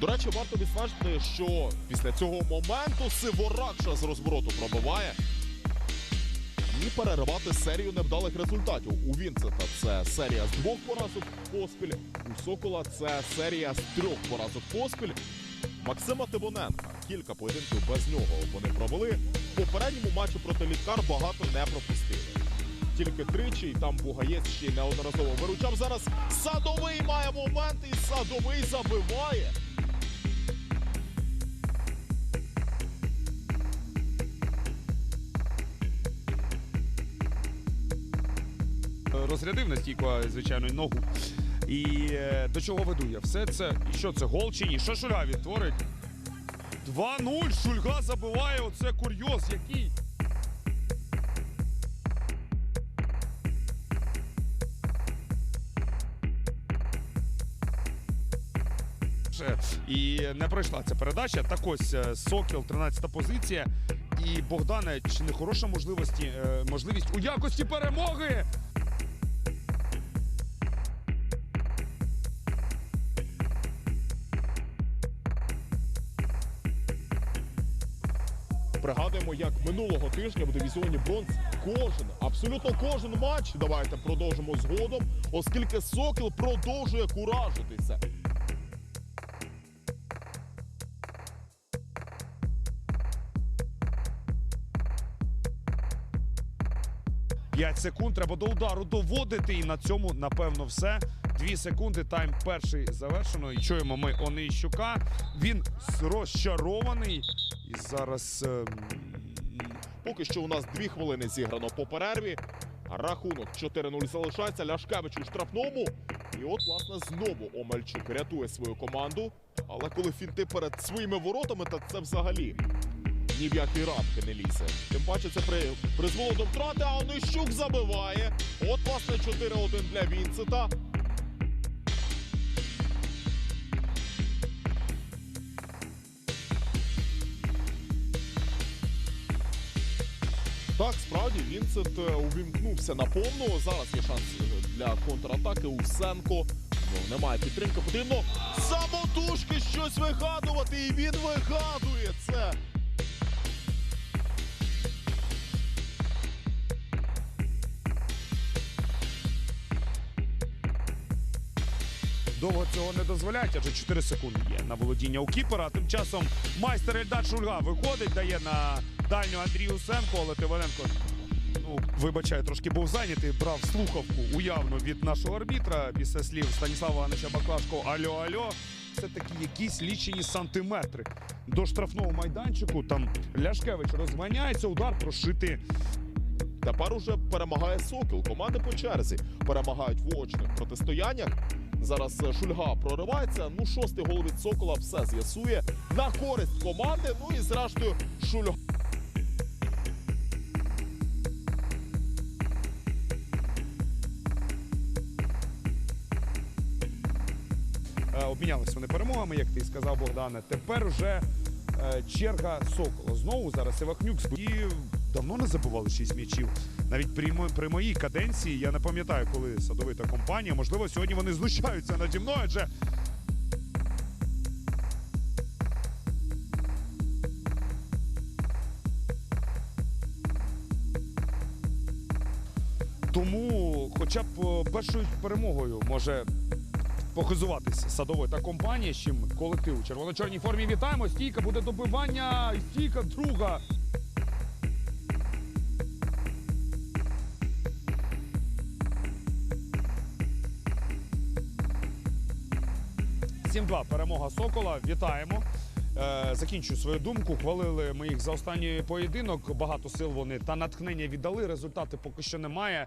До речі, варто відзначити, що після цього моменту Сиворакша з розвороту пробиває. І переривати серію невдалих результатів. У Вінцета це серія з двох поразок поспіль. У Сокола це серія з трьох поразок поспіль. Максима Тибоненка кілька поєдинків без нього вони провели. В попередньому матчі проти Літкар багато не пропустили. Тільки тричі, і там Бугаєць ще й неодноразово виручав. Зараз садовий має момент, і садовий забиває. Розрядив настійко, звичайно, ногу. І е, до чого веду я? Все це. Що це? Гол чи ні? Що Шульга відтворить? 2-0. Шульга забиває. Оце курйоз який. І не пройшла ця передача. Так ось е, Сокіл, 13-та позиція. І Богдане, чи не хороша можливості, е, можливість у якості перемоги? Пригадуємо, як минулого тижня в дивізіоні бронз кожен, абсолютно кожен матч. Давайте продовжимо згодом, оскільки Сокіл продовжує куражитися. П'ять секунд треба до удару доводити. І на цьому, напевно, все. Дві секунди. Тайм перший завершено. І чуємо ми Онищука. Він розчарований. І зараз. ем, Поки що у нас дві хвилини зіграно по перерві. Рахунок 4-0 залишається. Ляшкевич у штрафному. І от, власне, знову Омельчук рятує свою команду. Але коли фінти перед своїми воротами, так це взагалі ні в які рамки не лізе. Тим паче це при... призвело до втрати, а Онищук забиває. От, власне, 4-1 для Вінцета. Так, справді Вінсент е, увімкнувся на повну. Зараз є шанс е, для контратаки. Усенко. Ну, немає підтримки. Потрібно самотужки щось вигадувати. І він вигадує це. Довго цього не дозволяють, адже 4 секунди є на володіння у кіпера. Тим часом майстер Ельдар Шульга виходить, дає на дальню Андрію Сенко, але Тиваненко, ну, вибачаю, трошки був зайнятий, брав слухавку уявно від нашого арбітра після слів Станіслава Івановича Баклашко Альо, альо. Це такі якісь лічені сантиметри. До штрафного майданчику там Ляшкевич розганяється, удар прошити Тепер уже перемагає Сокіл. Команди по черзі перемагають в очних протистояннях. Зараз е, Шульга проривається. Ну, шостий гол від Сокола все з'ясує на користь команди. Ну і зрештою Шульга. Обмінялися вони перемогами, як ти сказав Богдане. Тепер вже е, черга Сокола. Знову зараз Івахнюк і давно не забували 6 м'ячів. Навіть при, при моїй каденції я не пам'ятаю, коли садовита компанія. Можливо, сьогодні вони знущаються наді мною, адже Тому, хоча б е, першою перемогою може похизуватися садовою та компанія, з чим колектив у червоно-чорній формі вітаємо. Стійка буде добивання, стійка друга. Сім-два перемога Сокола. Вітаємо. Е, закінчую свою думку. Хвалили ми їх за останній поєдинок. Багато сил вони та натхнення віддали. Результати поки що немає.